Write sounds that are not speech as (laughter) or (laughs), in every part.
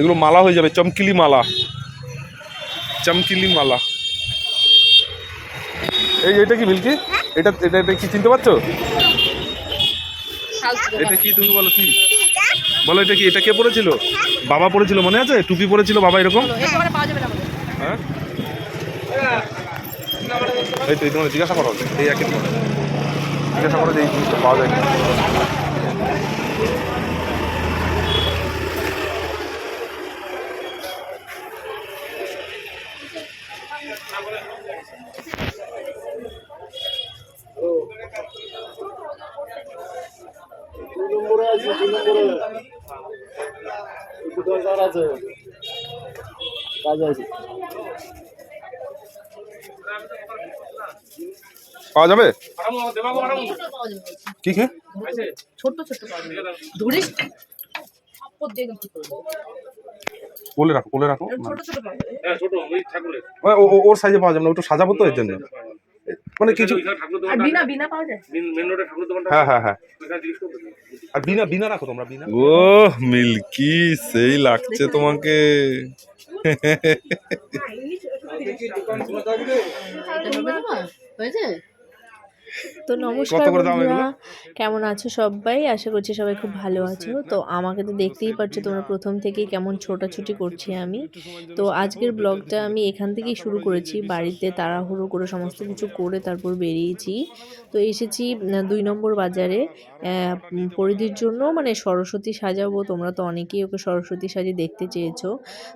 এগুলো মালা হয়ে যাবে, চমকিলি মালা। চমকিলি মালা। এই এটা কি মিল্কি এটা এটা এটা কি চিনতে পারছ? এটা কি তুমি বলো কি? বলো এটা কি এটা কে পড়েছিল বাবা পড়েছিল মনে আছে? টুপি পড়েছিল বাবা এরকম? হ্যাঁ? এই তো তোমার জিজ্ঞাসা করো। এই একই জিজ্ঞাসা করো যে এই জিনিসটা পাওয়া যায় দরকার আছে কাজ আছে পাওয়া যাবে? কি কি? ছোট ছোট করব। কোলে রাখো কোলে রাখো। ছোট ছোট পাওয়া যাবে। মানে ও- ও- ওর সাইজে পাওয়া যাবে না ওটা সাজাবো তো এর জন্য। মানে কিছু আর বিনা বিনা পাওয়া যায়। হ্যাঁ হ্যাঁ হ্যাঁ। আর বিনা বিনা রাখো তোমরা বিনা। ও মিল্কি সেই লাগছে তোমাকে। হয়েছে? তো নমস্কার বন্ধুরা। কেমন আছো সবাই? আশা করছি সবাই খুব ভালো আছো। তো আমাকে তো দেখতেই পাচ্ছ তোমরা প্রথম থেকেই কেমন ছোটাছুটি করছি আমি। তো আজকের ব্লগটা আমি এখান থেকেই শুরু করেছি। বাড়িতে তাড়াহুড়ো করে সমস্ত কিছু করে তারপর বেরিয়েছি। তো এসেছি দুই নম্বর বাজারে। পরিধির জন্য মানে সরস্বতী সাজাবো। তোমরা তো অনেকেই ওকে সরস্বতী সাজিয়ে দেখতে চেয়েছো।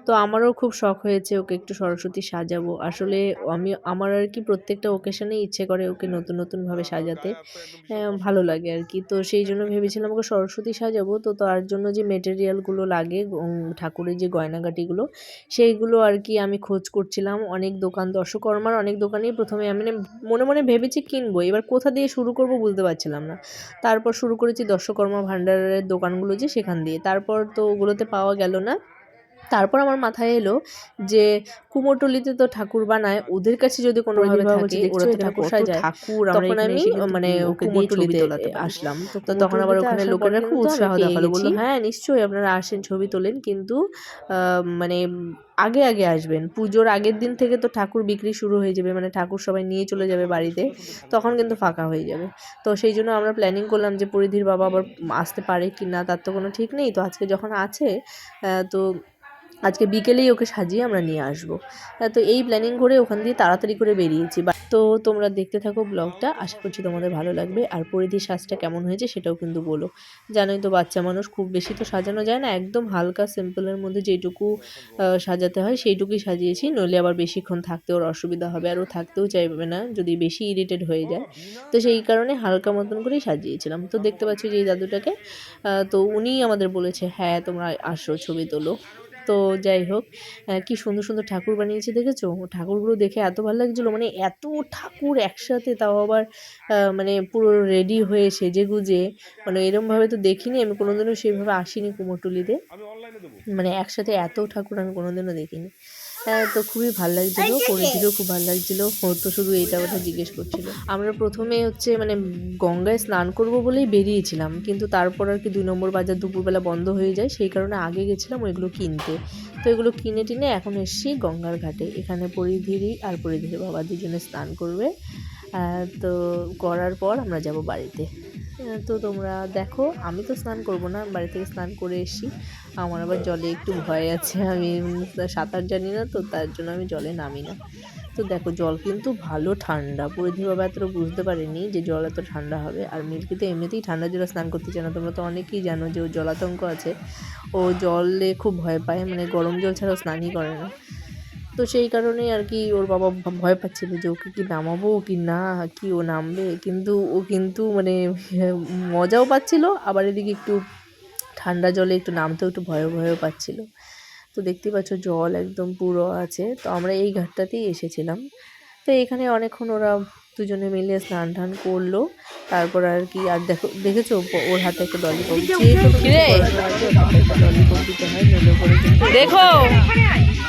তো আমারও খুব শখ হয়েছে ওকে একটু সরস্বতী সাজাবো। আসলে আমি আমার আর কি প্রত্যেকটা ওকেশনে ইচ্ছে করে ওকে নতুন নতুন নতুনভাবে সাজাতে। ভালো লাগে আর কি তো সেই জন্য ভেবেছিলাম ওকে সরস্বতী সাজাবো। তো তার জন্য যে মেটেরিয়ালগুলো লাগে ঠাকুরের যে গয়নাগাটিগুলো সেইগুলো আর কি আমি খোঁজ করছিলাম। অনেক দোকান দর্শকর্মার অনেক দোকানেই প্রথমে আমি মনে মনে ভেবেছি কিনবো। এবার কোথা দিয়ে শুরু করব বুঝতে পারছিলাম না। তারপর শুরু করেছি দর্শকর্মা ভাণ্ডারের দোকানগুলো যে সেখান দিয়ে। তারপর তো ওগুলোতে পাওয়া গেল না। তারপর আমার মাথায় এলো যে কুমোরটুলিতে তো ঠাকুর বানায় ওদের কাছে যদি কোনোভাবে থাকে ওরা তো ঠাকুর সাজায়। ঠাকুর তখন আমি মানে ওকে কুমোরটুলিতে আসলাম। তো তখন আবার ওখানে লোকেরা খুব উৎসাহ দেখাল বলল হ্যাঁ নিশ্চয়ই আপনারা আসেন ছবি তোলেন। কিন্তু মানে আগে আগে আসবেন। পুজোর আগের দিন থেকে তো ঠাকুর বিক্রি শুরু হয়ে যাবে মানে ঠাকুর সবাই নিয়ে চলে যাবে বাড়িতে। তখন কিন্তু ফাঁকা হয়ে যাবে। তো সেই জন্য আমরা প্ল্যানিং করলাম যে পরিধির বাবা আবার আসতে পারে কি না তার তো কোনো ঠিক নেই। তো আজকে যখন আছে আহ, তো আজকে বিকেলেই ওকে সাজিয়ে আমরা নিয়ে আসব। তো এই প্ল্যানিং করে ওখান দিয়ে তাড়াতাড়ি করে বেরিয়েছি। তো তোমরা দেখতে থাকো ব্লগটা, আশা করছি তোমাদের ভালো লাগবে। আর পরিধির সাজটা কেমন হয়েছে সেটাও কিন্তু বলো। জানোই তো বাচ্চা মানুষ, খুব বেশি তো সাজানো যায় না। একদম হালকা সিম্পলের মধ্যে যেটুকু সাজাতে হয় সেইটুকুই সাজিয়েছি। নইলে আবার বেশিক্ষণ থাকতে ওর অসুবিধা হবে আর ও থাকতেও চাইবে না যদি বেশি ইরিটেড হয়ে যায়। তো সেই কারণে হালকা মতন করেই সাজিয়েছিলাম। তো দেখতে পাচ্ছি যে এই দাদুটাকে তো উনিই আমাদের বলেছে হ্যাঁ তোমরা আসো, ছবি তোলো। তো যাই হোক কি সুন্দর সুন্দর ঠাকুর বানিয়েছে দেখেছ? ঠাকুরগুলো দেখে এত ভালো লাগছিল মানে এত ঠাকুর একসাথে তাও আবার মানে পুরো রেডি হয়ে সেজে গুজে মানে এরমভাবে তো দেখিনি আমি কোনোদিনও সেইভাবে আসিনি কুমোরটুলিতে। মানে একসাথে এত ঠাকুর আমি কোনোদিনও দেখিনি। তো খুবই ভালো লাগছিল পরিধিরও খুব ভালো লাগছিল। তো শুধু এইটা কথা জিজ্ঞেস করছিল। আমরা প্রথমে হচ্ছে মানে গঙ্গায় স্নান করব বলেই বেরিয়েছিলাম কিন্তু তারপর আর কি দুই নম্বর বাজার দুপুরবেলা বন্ধ হয়ে যায় সেই কারণে আগে গেছিলাম ওইগুলো কিনতে। তো এগুলো কিনে টিনে এখন এসছি গঙ্গার ঘাটে। এখানে পরিধিরই আর পরিধির বাবা দুজনে স্নান করবে। তো করার পর আমরা যাব বাড়িতে। তো তোমরা দেখো, আমি তো স্নান করব না, বাড়ি থেকে স্নান করে এসি। আমার আবার জলে একটু ভয় আছে, আমি সাঁতার জানি না তো, তার জন্য আমি জলে নামি না। তো দেখো, জল কিন্তু ভালো ঠান্ডা পরিধি বাবা এতটা বুঝতে পারেনি যে জল এত ঠান্ডা হবে। আর মিল্কি তো এমনিতেই ঠান্ডা জলে স্নান করতে চায় না, তোমরা তো অনেকেই জানো যে ও জলাতঙ্ক আছে। ও জলে খুব ভয় পায় মানে গরম জল ছাড়া ও স্নানই করে না। তো সেই কারণেই আর কি ওর বাবা ভয় পাচ্ছিল যে ওকে কি নামাবো কি না কি ও নামবে কিন্তু ও কিন্তু মানে মজাও পাচ্ছিল আবার এদিকে একটু ঠান্ডা জলে একটু নামতেও একটু ভয় ভয়ও পাচ্ছিল তো দেখতেই পাচ্ছ জল একদম পুরো আছে তো আমরা এই ঘাটটাতেই এসেছিলাম তো এখানে অনেকক্ষণ ওরা দুজনে মিলে স্নান টান করল তারপর আর কি আর দেখো দেখেছ ওর হাতে একটা ললিপপ দিতে হয় দেখো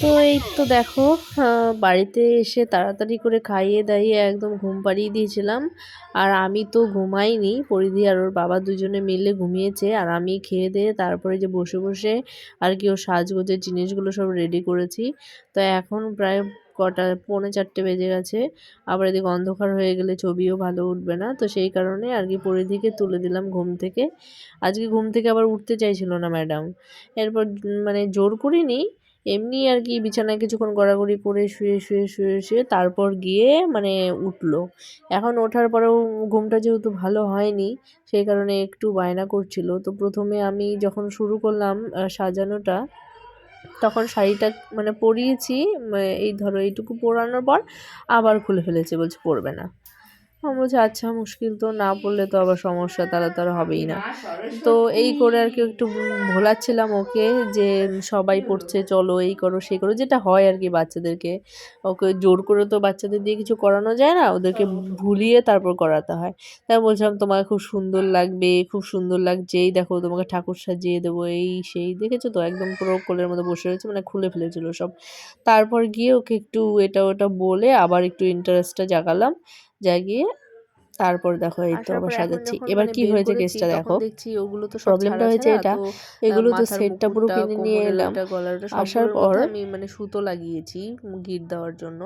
তো এই তো দেখো বাড়িতে এসে তাড়াতাড়ি করে খাইয়ে দাইয়ে একদম ঘুম পাড়িয়ে দিয়েছিলাম। আর আমি তো ঘুমাইনি, পরিধি আর ওর বাবা দুজনে মিলে ঘুমিয়েছে। আর আমি খেয়ে দিয়ে তারপরে যে বসে বসে আর কি ওর সাজগোজের জিনিসগুলো সব রেডি করেছি। তো এখন প্রায় কটা, পৌনে চারটে বেজে গেছে। আবার এদিকে অন্ধকার হয়ে গেলে ছবিও ভালো উঠবে না। তো সেই কারণে আর কি পরিধিকে তুলে দিলাম ঘুম থেকে। আজকে ঘুম থেকে আবার উঠতে চাইছিল না ম্যাডাম। এরপর মানে জোর করিনি। এমনি আর কি বিছানায় কিছুক্ষণ গড়াগড়ি করে শুয়ে শুয়ে শুয়ে শুয়ে তারপর গিয়ে মানে উঠল। এখন ওঠার পরেও ঘুমটা যেহেতু ভালো হয়নি, সেই কারণে একটু বায়না করছিল। তো প্রথমে আমি যখন শুরু করলাম সাজানোটা তখন শাড়িটা মানে পরিয়েছি এই ধরো এইটুকু পরানোর পর আবার খুলে ফেলেছে, বলছে পরবে না। আমি বলছি আচ্ছা মুশকিল তো না পড়লে তো আবার সমস্যা তাহলে তো আর হবেই না তো এই করে আর কি একটু ভোলাচ্ছিলাম ওকে যে সবাই পড়ছে চলো এই করো সেই করো। যেটা হয় আর কি বাচ্চাদেরকে। ওকে জোর করে তো বাচ্চাদের দিয়ে কিছু করানো যায় না ওদেরকে ভুলিয়ে তারপর করাতে হয়। তাই বলছিলাম তোমাকে খুব সুন্দর লাগবে খুব সুন্দর লাগছে এই দেখো তোমাকে ঠাকুর সাজিয়ে দেবো এই সেই। দেখেছ তো? একদম পুরো কোলের মধ্যে বসে রয়েছে মানে খুলে ফেলেছিল সব। তারপর গিয়ে ওকে একটু এটা ওটা বলে আবার একটু ইন্টারেস্টটা জাগালাম। জাগিয়ে তারপর দেখো এই তো আবার সাজাচ্ছি। এবার কি হয়েছে কেসটা দেখো? দেখছি ওগুলো তো প্রবলেমটা হয়েছে এটা। এগুলো তো সেটটা পুরো কিনে নিয়ে এলাম। আসার পর আমি মানে সুতো লাগিয়েছি গিট দেওয়ার জন্য।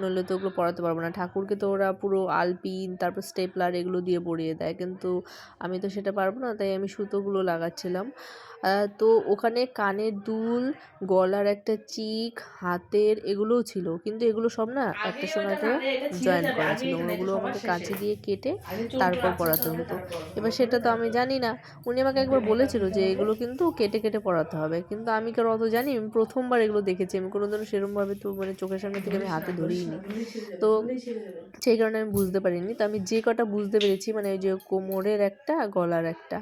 নইলে তো ওগুলো পরাতে পারব না। ঠাকুরকে তো ওরা পুরো আলপিন তারপর স্টেপলার এগুলো দিয়ে পরিয়ে দেয়। কিন্তু আমি তো সেটা পারব না তাই আমি সুতোগুলো লাগাচ্ছিলাম। তো ওখানে কানের দুল গলার একটা চিক হাতের এগুলোও ছিল। কিন্তু এগুলো সব না একটা সময়তে জয়েন করা ছিল ওগুলো আমাকে কাছে দিয়ে কেটে তারপর পড়াতে হতো। এবার সেটা তো আমি জানি না। উনি আমাকে একবার বলেছিল যে এগুলো কিন্তু কেটে কেটে পড়াতে হবে। কিন্তু আমি কারও অত জানি আমি প্রথমবার এগুলো দেখেছি। আমি কোনোদিনও সেরকমভাবে তো মানে চোখের সামনে থেকে আমি হাতে ধরিনি। তো সেই কারণে আমি বুঝতে পারিনি। তো আমি যে কটা বুঝতে পেরেছি মানে ওই যে কোমরের একটা গলার একটা।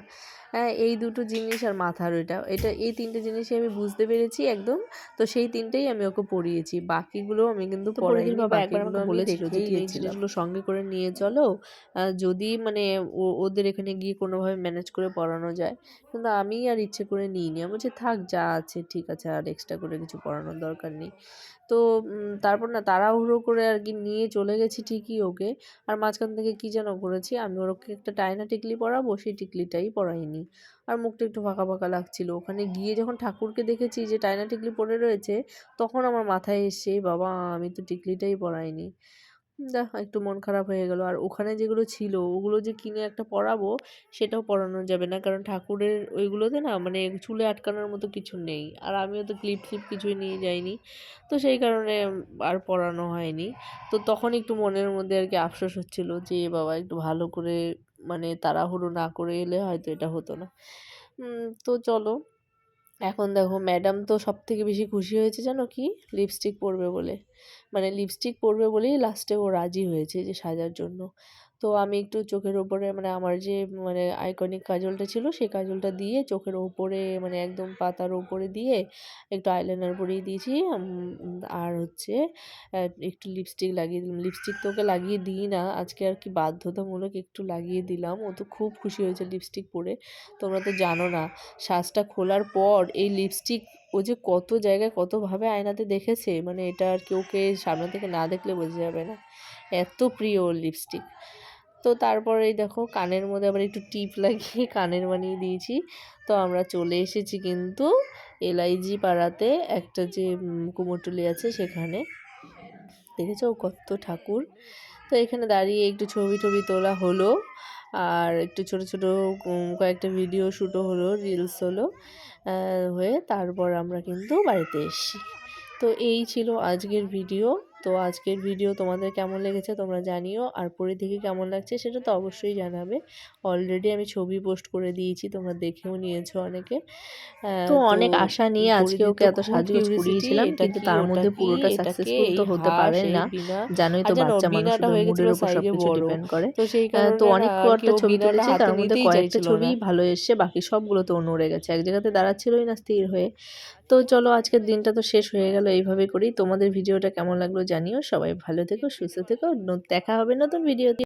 এই দুটো জিনিস আর মাথার ওইটা। এটা এই তিনটে জিনিসই আমি বুঝতে পেরেছি একদম। তো সেই তিনটেই আমি ওকে পড়িয়েছি। বাকিগুলো আমি কিন্তু পড়াইনি বাকিগুলো বলেছিল যে। জিনিসগুলো সঙ্গে করে নিয়ে চলো। যদি মানে ওদের এখানে গিয়ে কোনোভাবে ম্যানেজ করে পড়ানো যায়। কিন্তু আমি আর ইচ্ছে করে নিইনি। আমি বলছি থাক যা আছে ঠিক আছে আর এক্সট্রা করে কিছু পড়ানোর দরকার নেই। তো তারপর না তাড়াহুড়ো করে আর কি নিয়ে চলে গেছি ঠিকই ওকে। আর মাঝখান থেকে কী যেন করেছি আমি ওকে একটা টাইনা টিকলি পরাবো সেই টিকলিটাই পরাইনি আর মুখটা একটু ফাঁকা ফাঁকা লাগছিল। ওখানে গিয়ে যখন ঠাকুরকে দেখেছি যে টাইনা টিকলি পরে রয়েছে, তখন আমার মাথায় এসে, বাবা, আমি তো টিকলিটাই পরাইনি। দেখ একটু মন খারাপ হয়ে গেল। আর ওখানে যেগুলো ছিল, ওগুলো যে কিনে একটা পরাবো, সেটাও পরানো যাবে না। কারণ ঠাকুরের ওইগুলোতে না মানে চুলে আটকানোর মতো কিছু নেই। আর আমিও তো ক্লিপ ফ্লিপ কিছুই নিয়ে যাইনি। তো সেই কারণে আর পরানো হয়নি। তো তখন একটু মনের মধ্যে আর কি আফসোস হচ্ছিল যে, বাবা, একটু ভালো করে মানে তাড়াহুড়ো না করে এলে হয়তো এটা হতো না। তো চলো। এখন দেখো ম্যাডাম তো সব থেকে বেশি খুশি হয়েছে জানো কি? লিপস্টিক পরবে বলে। মানে লিপস্টিক পরবে বলেই লাস্টে ও রাজি হয়েছে যে সাজার জন্য। তো আমি একটু চোখের ওপরে মানে আমার যে মানে আইকনিক কাজলটা ছিল, সেই কাজলটা দিয়ে চোখের ওপরে মানে একদম পাতার ওপরে দিয়ে একটু আইলাইনার পরিয়ে দিয়েছি। আর হচ্ছে একটু লিপস্টিক লাগিয়ে দিলাম। লিপস্টিক তো ওকে লাগিয়ে দিই না, আজকে আর কি বাধ্যতামূলক একটু লাগিয়ে দিলাম। ও তো খুব খুশি হয়েছে লিপস্টিক পরে। তোমরা তো জানো না, শ্বাসটা খোলার পর এই লিপস্টিক ও যে কত জায়গায় কতভাবে আয়নাতে দেখেছে মানে এটা আর কি ওকে সামনে থেকে না দেখলে বোঝা যাবে না। এত প্রিয় লিপস্টিক তো তারপরে দেখো কানের মধ্যে আবার একটু টিপ লাগিয়ে (laughs) কানের বানিয়ে দিয়েছি। তো আমরা চলে এসেছি কিন্তু এলআইজি পাড়াতে একটা যে কুমোরটুলি আছে সেখানে। দেখেছ? কত ঠাকুর। তো এখানে দাঁড়িয়ে একটু ছবি টবি তোলা হলো আর একটু ছোট ছোট কয়েকটা ভিডিও শ্যুটও হলো, রিলস হলো হয়ে তারপর আমরা কিন্তু বাড়িতে এসেছি। তো এই ছিল আজকের ভিডিও। তো আজকের ভিডিও তোমাদের কেমন লেগেছে তোমরা জানিও। আর পরে থেকে কেমন লাগছে সেটা তো অবশ্যই জানাবে। অলরেডি আমি ছবি পোস্ট করে দিয়েছি তোমরা দেখেও নিয়েছো অনেকে। তো অনেক আশা নিয়ে আজকে ওকে এত সাজগোজ করিয়েছিলাম কিন্তু তার মধ্যে পুরোটা সাকসেসফুল তো হতে পারে না। জানোই তো বাচ্চা মানুষদের হয়ে গেছিল মুডের উপর সবকিছু ডিপেন্ড করে। তো সেই কারণে তো অনেক কয়েকটা ছবি তুলেছি তার মধ্যে কয়েকটা ছবি ভালো এসছে বাকি সবগুলো তো নড়ে গেছে। এক জায়গাতে দাঁড়াচ্ছিলই না স্থির হয়ে। তো চলো আজকের দিনটা তো শেষ হয়ে গেল এইভাবে করি। তোমাদের ভিডিওটা কেমন লাগল জানিও সবাই ভালো থেকো সুস্থ থেকো। দেখা হবে নতুন ভিডিওতে